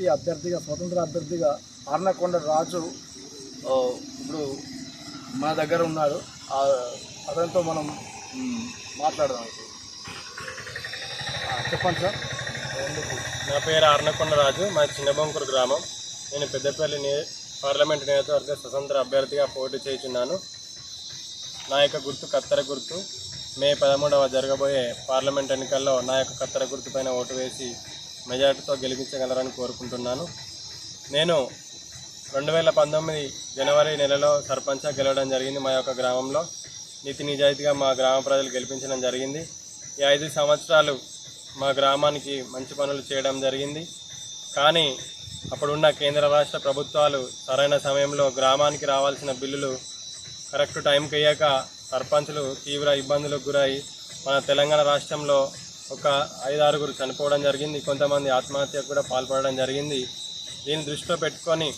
MP అభ్యర్థిగా స్వతంత్ర అభ్యర్థిగా అర్ణకొండ రాజు ఇప్పుడు మన దగ్గర ఉన్నాడు. అతనితో మనం మాట్లాడదాం చెప్పండి సార్. నా పేరు ఆర్నకొండ రాజు. మా చిన్నబంకూరు గ్రామం. నేను పెద్దపల్లి నే పార్లమెంట్ నియోజకవర్గ స్వతంత్ర అభ్యర్థిగా పోటీ చేస్తున్నాను నా యొక్క గుర్తు కత్తెర గుర్తు. మే పదమూడవ జరగబోయే పార్లమెంట్ ఎన్నికల్లో నా యొక్క కత్తెర గుర్తు పైన ఓటు వేసి మెజార్టీతో గెలిపించగలరని కోరుకుంటున్నాను. నేను రెండు వేల పంతొమ్మిది జనవరి నెలలో సర్పంచ్గా గెలవడం జరిగింది మా యొక్క గ్రామంలో. నీతి నిజాయితీగా మా గ్రామ ప్రజలు గెలిపించడం జరిగింది. ఈ ఐదు సంవత్సరాలు మా గ్రామానికి మంచి పనులు చేయడం జరిగింది. కానీ అప్పుడున్న కేంద్ర రాష్ట్ర ప్రభుత్వాలు సరైన సమయంలో గ్రామానికి రావాల్సిన బిల్లులు కరెక్ట్ టైంకి అయ్యాక సర్పంచులు తీవ్ర ఇబ్బందులకు గురై మన తెలంగాణ రాష్ట్రంలో ఒక ఐదు ఆరుగురు చనిపోవడం జరిగింది. కొంతమంది ఆత్మహత్యకు కూడా పాల్పడడం జరిగింది. దీన్ని దృష్టిలో పెట్టుకొని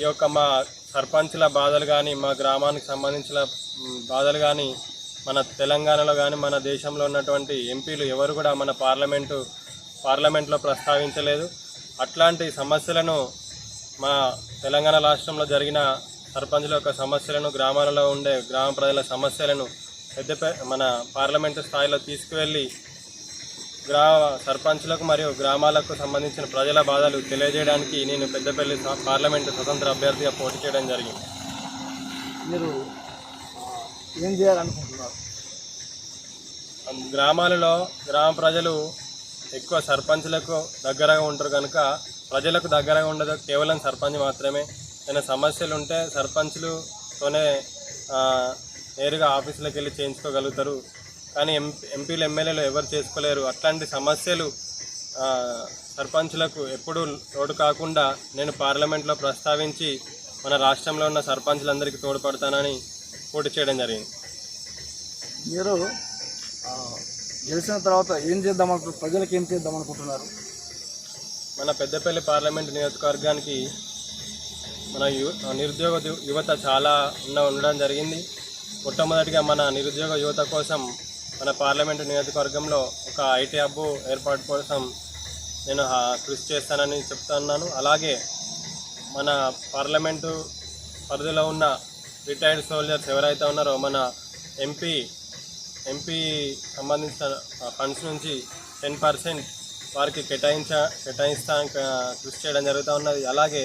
ఈ యొక్క మా సర్పంచుల బాధలు కానీ మా గ్రామానికి సంబంధించిన బాధలు కానీ మన తెలంగాణలో కానీ మన దేశంలో ఉన్నటువంటి ఎంపీలు ఎవరు కూడా మన పార్లమెంటు పార్లమెంట్లో ప్రస్తావించలేదు. అట్లాంటి సమస్యలను మా తెలంగాణ రాష్ట్రంలో జరిగిన సర్పంచుల యొక్క సమస్యలను గ్రామాలలో ఉండే గ్రామ ప్రజల సమస్యలను పెద్ద మన పార్లమెంటు స్థాయిలో తీసుకువెళ్ళి గ్రా సర్పంచులకు మరియు గ్రామాలకు సంబంధించిన ప్రజల బాధలు తెలియజేయడానికి నేను పెద్దపల్లి పార్లమెంటు స్వతంత్ర అభ్యర్థిగా పోటీ చేయడం జరిగింది. మీరు ఏం చేయాలనుకుంటున్నారు? గ్రామాలలో గ్రామ ప్రజలు ఎక్కువ సర్పంచులకు దగ్గరగా ఉంటారు కనుక ప్రజలకు దగ్గరగా ఉండదు. కేవలం సర్పంచ్ మాత్రమే. ఏదైనా సమస్యలు ఉంటే సర్పంచులతోనే నేరుగా ఆఫీసులకు వెళ్ళి చేయించుకోగలుగుతారు. కానీ ఎం ఎంపీలు ఎమ్మెల్యేలు ఎవరు చేసుకోలేరు. అట్లాంటి సమస్యలు సర్పంచులకు ఎప్పుడూ తోడు కాకుండా నేను పార్లమెంట్లో ప్రస్తావించి మన రాష్ట్రంలో ఉన్న సర్పంచులందరికీ తోడ్పడతానని పోటీ చేయడం జరిగింది. మీరు గెలిచిన తర్వాత ఏం చేద్దాం అనుకుంటున్నారు ప్రజలకు ఏం చేద్దాం అనుకుంటున్నారు? మన పెద్దపల్లి పార్లమెంట్ నియోజకవర్గానికి మన యు నిరుద్యోగ యువత చాలా ఉన్న ఉండడం జరిగింది. మొట్టమొదటిగా మన నిరుద్యోగ యువత కోసం మన పార్లమెంటు నియోజకవర్గంలో ఒక ఐటీ హబ్ ఏర్పాటు కోసం నేను కృషి చేస్తానని చెప్తున్నాను అలాగే మన పార్లమెంటు పరిధిలో ఉన్న రిటైర్డ్ సోల్జర్స్ ఎవరైతే ఉన్నారో మన ఎంపీ ఎంపీ సంబంధించిన ఫండ్స్ నుంచి టెన్ పర్సెంట్ వారికి కేటాయించ కేటాయిస్తానికి కృషి చేయడం జరుగుతూ ఉన్నది. అలాగే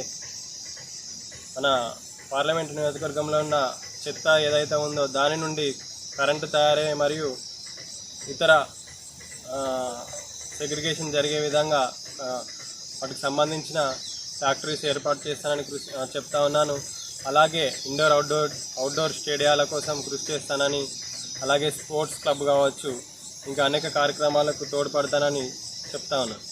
మన పార్లమెంట్ నియోజకవర్గంలో ఉన్న చెత్త ఏదైతే ఉందో దాని నుండి కరెంటు తయారయ్యే మరియు ఇతర సెగ్రిగేషన్ జరిగే విధంగా వాటికి సంబంధించిన ఫ్యాక్టరీస్ ఏర్పాటు చేస్తానని కృషి చెప్తా ఉన్నాను. అలాగే ఇండోర్ అవుట్డోర్ అవుట్డోర్ స్టేడియాల కోసం కృషి చేస్తానని అలాగే స్పోర్ట్స్ క్లబ్ కావచ్చు ఇంకా అనేక కార్యక్రమాలకు తోడ్పడతానని చెప్తా ఉన్నాను.